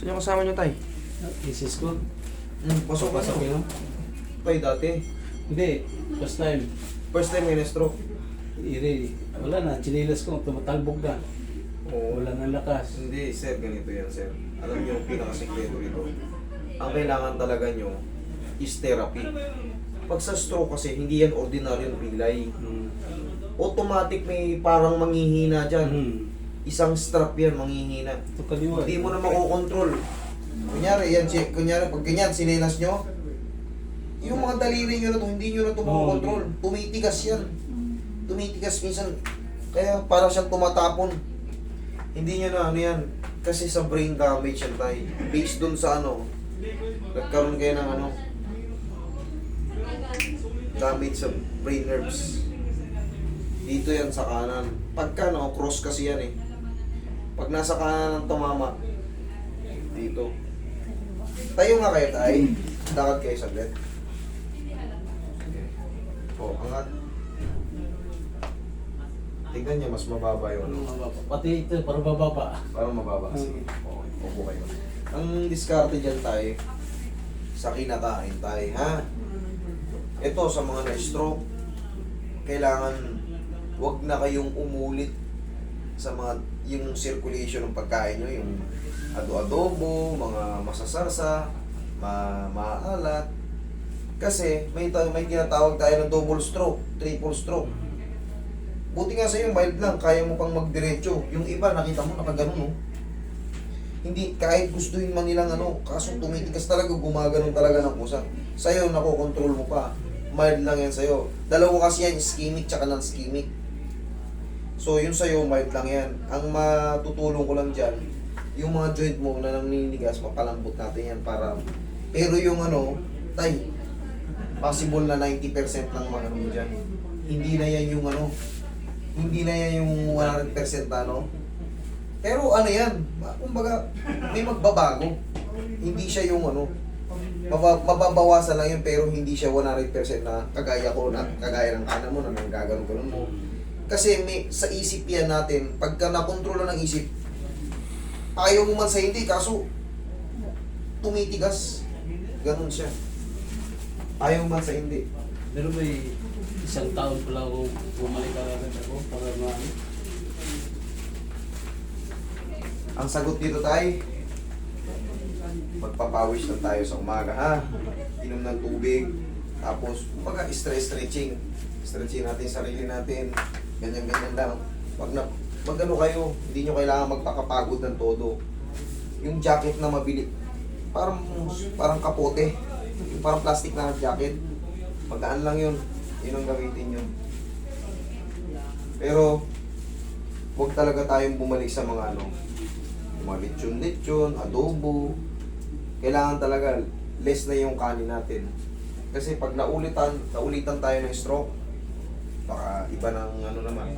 Sino yung kasama nyo, tay? Isis ko. Hmm, pasok ka Pasok yun. Tay, dati. Hindi, first time. First time may na-stroke. Iri, wala na, chinilas ko, tumatalbog na. Oo. Wala nang lakas. Hindi, sir, ganito yan, sir. Alam niyo yung pinakasikreto ito. Ang kailangan talaga nyo is therapy. Pag sa stroke kasi, hindi yan ordinaryong pilay. Hmm. Automatic may parang manghihina dyan. Hmm. Isang strap yan, manghihina. Ito kaliwa. Hindi mo na makokontrol. Kunyari, yan, si, kunyari, pag ganyan, sinelas nyo, yung mga daliri nyo na to, hindi nyo na to makokontrol. Tumitigas yan. Tumitigas minsan. Kaya parang siyang tumatapon. Hindi nyo na ano yan. Kasi sa brain damage yan tayo. Based dun sa ano, nagkaroon kayo ng ano, damage sa brain nerves. Dito yan sa kanan. Pagka no, cross kasi yan eh. Pag nasa kanan ng tumama, dito. Tayo nga kayo tayo. Lakad kayo saglit. O, angat. Tingnan niya, mas mababa yung Ano? Pati ito, para bababa. Parang mababa. Sige. Okay. Upo kayo. Ang diskarte dyan tayo, sa kinakain tayo, ha? Ito, sa mga na-stroke, kailangan wag na kayong umulit sa mga yung circulation ng pagkain nyo, yung ado-adobo, mga masasarsa, ma maalat. Kasi may, may tinatawag tayo ng double stroke, triple stroke. Buti nga sa'yo, mild lang, kaya mo pang magdiretso. Yung iba, nakita mo, nakaganon, no? Hindi, kahit gustuhin man nilang ano, kaso tumitigas talaga, gumaganon talaga ng pusa. Sa'yo, nakokontrol mo pa. Mild lang yan sa'yo. Dalawa kasi yan, ischemic tsaka non-ischemic. So, yun sa'yo, mild lang yan. Ang matutulong ko lang dyan, yung mga joint mo na naninigas, mapalambot natin yan para... Pero yung ano, tay, possible na 90% lang mga ano dyan. Hindi na yan yung ano, hindi na yan yung 100% na ano. Pero ano yan, kumbaga, may magbabago. Hindi siya yung ano, maba- mababawasan lang yun pero hindi siya 100% na kagaya ko na kagaya ng kanan mo na nang gaganon ko mo. Kasi may sa isip yan natin, pagka nakontrol na ng isip, ayaw mo man sa hindi, kaso tumitigas. Ganon siya. Ayaw man sa hindi. Pero may isang taon pala ako bumalik agad ako para ma Ang sagot dito tayo, magpapawis lang tayo sa umaga ha. Inom ng tubig. Tapos, kumbaga, stress-stretching. Stretching natin yung sarili natin. Ganyan-ganyan lang. Wag na, wag ano kayo, hindi nyo kailangan magpakapagod ng todo. Yung jacket na mabili, parang, parang kapote. Yung parang plastic na jacket. Magaan lang yun. Yun ang gamitin yun. Pero, huwag talaga tayong bumalik sa mga ano, mga lechon-lechon, adobo. Kailangan talaga less na yung kanin natin. Kasi pag naulitan, naulitan tayo ng stroke, baka iba ng ano naman.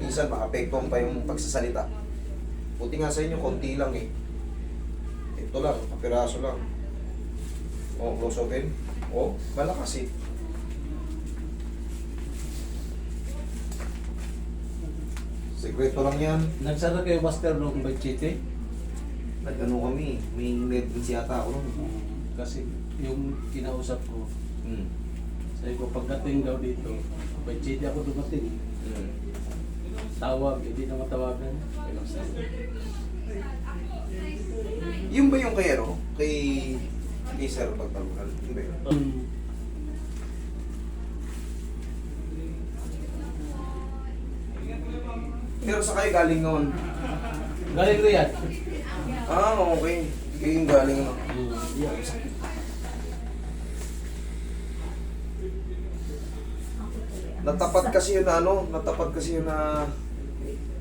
Minsan maapektuhan pa yung pagsasalita. Buti nga sa inyo, konti lang eh. Ito lang, kapiraso lang. O, close open. O, malakas eh. Sekreto lang yan. Nagsara kayo master nung Bachite? Nag-ano kami, may emergency ata ako nun. Kasi yung kinausap ko, Hmm. Sabi ko pagdating daw dito, Bachite ako dumating. Hmm. Tawag, hindi na matawagan. Yung ba yung kay ano? Kay... Kay Sir Pagtalunan? Yung ba yun? Um, Pero sa kayo galing noon. galing Riyadh. Ah, okay. Kayo yung galing noon. Hmm. Yeah, Natapat kasi yun na ano, natapat kasi yun na...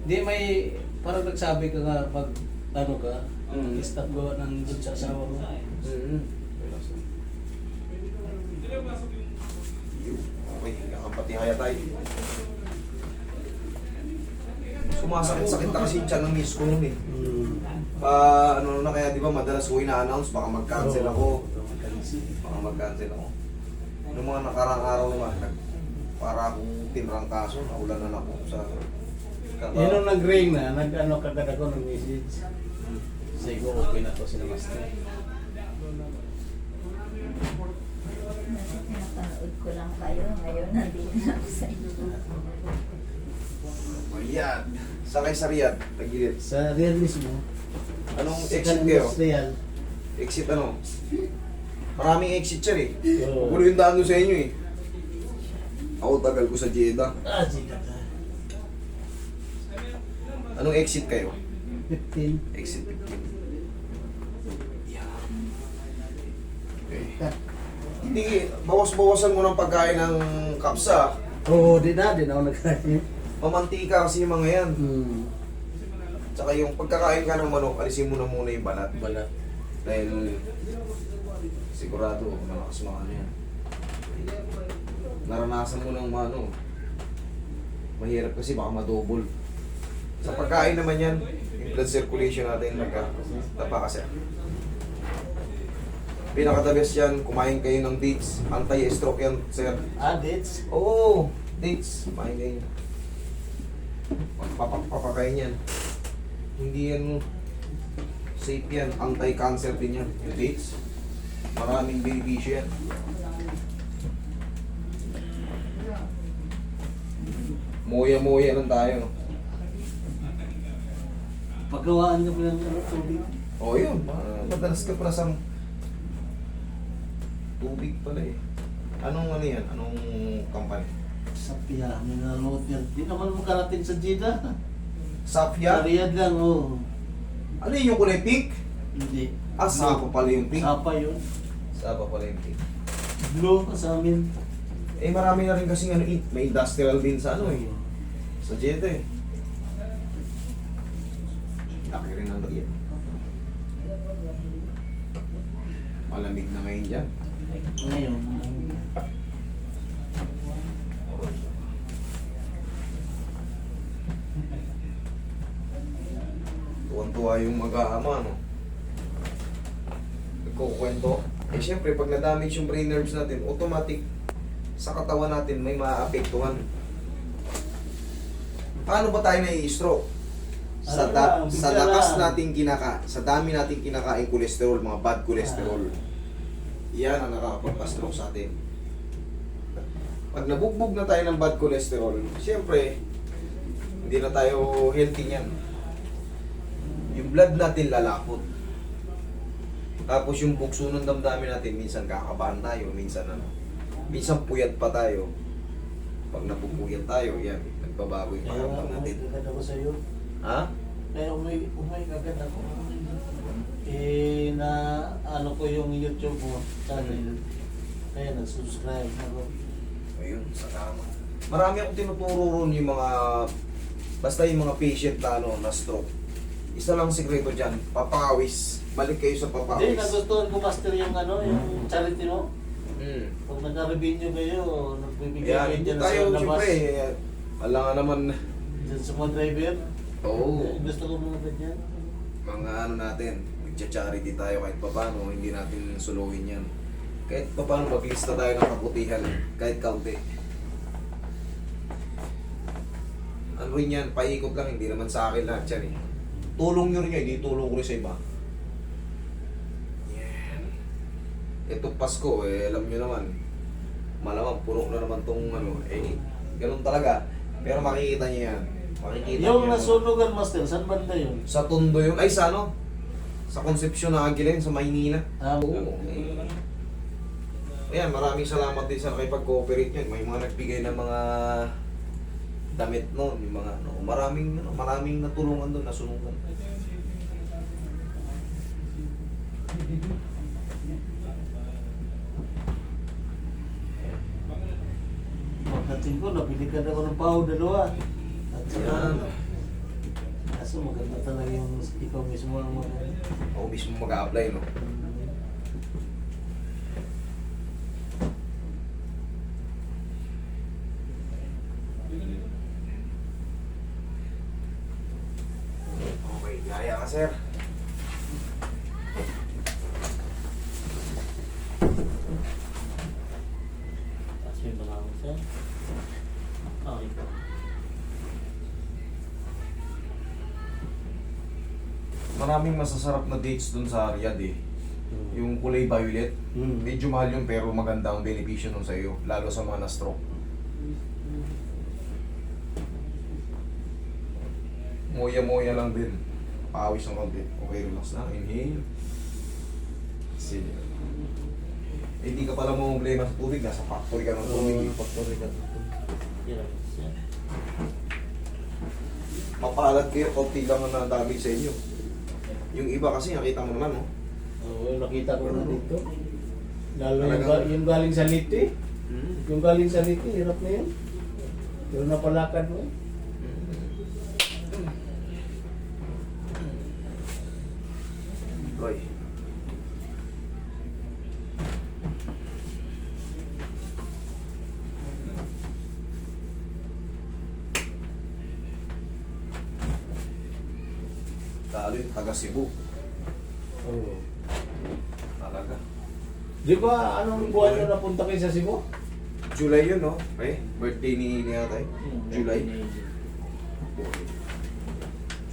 Di may, parang nagsabi ka nga pag ano ka, Mm. stop gawa ng dun sa asawa ko. Mm-hmm. Okay, kakapatihaya tayo. Sumasakit-sakit na kasi yung tiyan ng miss ko nun eh. Hmm. Pa, ano na kaya, di ba, madalas ko ina-announce, baka mag-cancel ako. Baka mag-cancel ako. Noong mga nakarang araw naman, nag, para akong tinrangkaso, naulanan ako sa... Yun ang nag-ring na, nag-ano kagad ako ng message. Hmm. Sabi ko, okay na to sila master. Napanood ko lang kayo. Ngayon, nandito na ako sa inyo. Ayan. Sakay sa Riyadh. Tagilid. Sa real mismo, Anong exit kayo? real. Exit ano? Maraming exit siya eh. Oo. Pulo yung daan doon sa inyo eh. Ako tagal ko sa Jeddah. Ah, sige ka. Anong exit kayo? 15. Exit 15. Yeah. Okay. Ah. Hindi, bawas-bawasan mo ng pagkain ng kapsa. Oo, di na, di na ako nagkain. Mamantika kasi yung mga yan. Hmm. Tsaka yung pagkakain ka ng manok, alisin mo na muna yung balat. Balat. Dahil sigurado, malakas mga ano yan. Naranasan mo ng ano, mahirap kasi baka madouble. Sa pagkain naman yan, yung blood circulation natin, nagka, tapa kasi. Pinaka the best yan, kumain kayo ng dates, anti-stroke yan, sir. Ah, dates? Oo, dates, kumain kayo. Pagpapakain yan. Hindi yan safe yan, anti-cancer din yan, yung dates. Maraming benepisyo yan. Moya-moya lang tayo. Pagkawaan niyo po ng ano, tubig. O oh, yun, ma- madalas ka pala sa tubig pala eh. Anong ano yan? Anong company? Sa piya, may nanonood yan. Di naman makarating sa Jeddah. Sa Safia? Riyadh lang, oo. Ano yun yung kulay pink? Hindi. Ah, Sapa pala yung pink. Sapa yun. Sapa pala yung pink. Blue sa amin. Eh marami na rin kasi ano, eh, may industrial din sa ano eh. Sa eh. Laki rin ang riyan. Malamig na ngayon dyan. Ngayon, Tuwan-tuwa yung mag-aama, no? Nagkukwento. Eh syempre, pag na-damage yung brain nerves natin, automatic sa katawan natin may maaapektuhan. Paano ba tayo nai-stroke? Sa, Ano da- lang, sa lakas nating kinaka, sa dami nating kinakain cholesterol, mga bad cholesterol. Yan ang nakakapagpa-stroke sa atin. Pag nabugbog na tayo ng bad cholesterol, siyempre, hindi na tayo healthy niyan. Yung blood natin lalapot. Tapos yung bukso ng damdamin natin, minsan kakabahan tayo, minsan ano, minsan puyat pa tayo. Pag napupuyat tayo, yan, nagbabago yung pakiramdam natin. umay agad ako sa iyo. Ha? Kaya umay, umay agad ako. Eh, na ano ko yung YouTube mo, channel. Kaya nag-subscribe ako. Ayun, sa tama. Marami akong tinuturo ron yung mga, basta yung mga patient na, ano, na stroke. Isa lang sikreto dyan, papawis. Balik kayo sa Hindi, papawis. nagustuhan ko master yung ano, yung charity mo. Hmm. Pag nag-revenue kayo, nagbibigay Kaya kayo hindi dyan tayo, sa labas. siyempre, eh, alam nga naman, Dyan sa mga driver. oo, Eh, Gusto ko mga ganyan. mga ano natin, magcha-charity tayo kahit papano, hindi natin suluhin yan. Kahit papano maglista tayo ng kabutihan, kahit kaunti. Ano rin yan, paikot lang, hindi naman sa akin lahat yan eh. Tulong nyo rin yan, hindi tulong ko rin sa iba. Yan. Ito Pasko, eh, alam nyo naman, malamang puro na naman tong ano, eh, ganun talaga. Pero makikita nyo yan. Makikita Yung nyo. nasunugan master, saan banda yun? Sa Tondo yun. Ay, sa ano? Sa Concepcion na Aguilen, sa Maynila. Ah, Oo. Eh. Ayan, maraming salamat din sa nakipag-cooperate yun. May mga nagbigay ng mga damit noon, yung mga ano, maraming ano, maraming natulungan doon, nasunugan. Pagdating ko, nabilikan ako ng pao dalawa. At saka, Yan. kaso maganda talaga yung ikaw mismo ang mga... Ako mismo mag-a-apply, no? Okay, gaya ka, sir. Tapos may mga ako siya. Okay po. Maraming masasarap na dates dun sa Riyadh eh. Yung kulay violet. Mm. Medyo mahal yun pero maganda ang benepisyo nun sa iyo. Lalo sa mga na-stroke. Moya-moya lang din. Pawis ng konti. Okay, relax lang. Inhale. Sige. Eh, hindi ka pala mo problema sa tubig. Nasa factory ka ng tubig. eh. Factory ka. Yan. Yan. Mapalad kayo, konti lang ang nadamage sa inyo. Yung iba kasi, nakita mo naman, no? Oo, nakita ko na dito. Lalo yung, Talagang- ga- yung galing sa Liti. Yung galing sa Liti, hirap na yun. Yung napalakad mo. Roy. Talo yung taga Cebu. Oo. Talaga. Di ba, anong buwan nyo napunta kayo sa Cebu? July yun, no? Eh, birthday ni, ni Atay. July.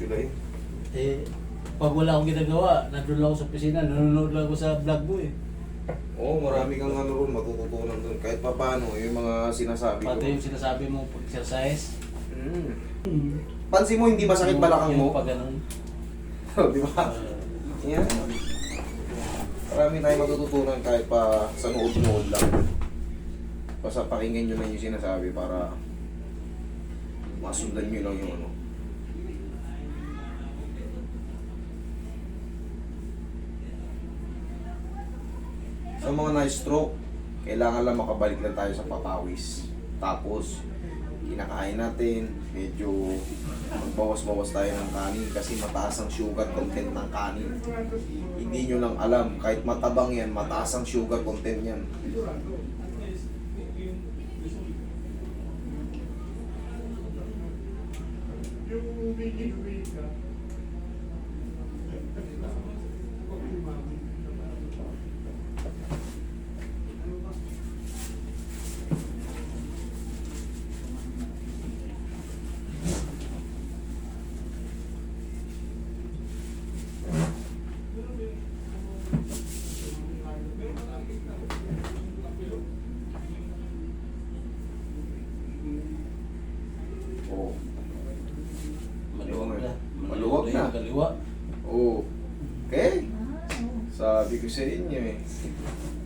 July. Eh, pag wala akong ginagawa, nandun lang ako sa opisina, nanonood lang ako sa vlog mo eh. Oo, marami kang ano ron, matututunan doon. Kahit pa paano, yung mga sinasabi ko. Pati yung sinasabi mo pag-exercise. Mm. Pansin mo, hindi masakit balakang mo. Pag ganun. Di ba? Yan. Marami tayong matututunan kahit pa sa nood-nood lang. Basta pakinggan nyo na yung sinasabi para masundan nyo lang yung ano. Sa mga na-stroke, kailangan lang makabalik lang tayo sa papawis. Tapos, kinakain natin, medyo magbawas-bawas tayo ng kanin kasi mataas ang sugar content ng kanin. Hindi nyo lang alam, kahit matabang yan, mataas ang sugar content yan. Oh. maluwag na. Maluwag na. yung Kaliwa. Oh. Okay? Wow. Sabi ko sa inyo eh.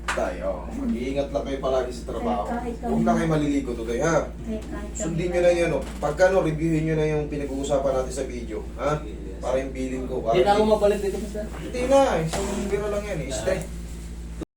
Tayo, mag-iingat lang kayo palagi sa trabaho. Huwag na kayo maliligo today, ha? Sundin nyo na yun, oh. Pagka no, reviewin nyo na yung pinag-uusapan natin sa video, ha? Para yung feeling ko. Para Hindi na ako mabalik dito. Hindi na, isang biro lang yan eh. Stay.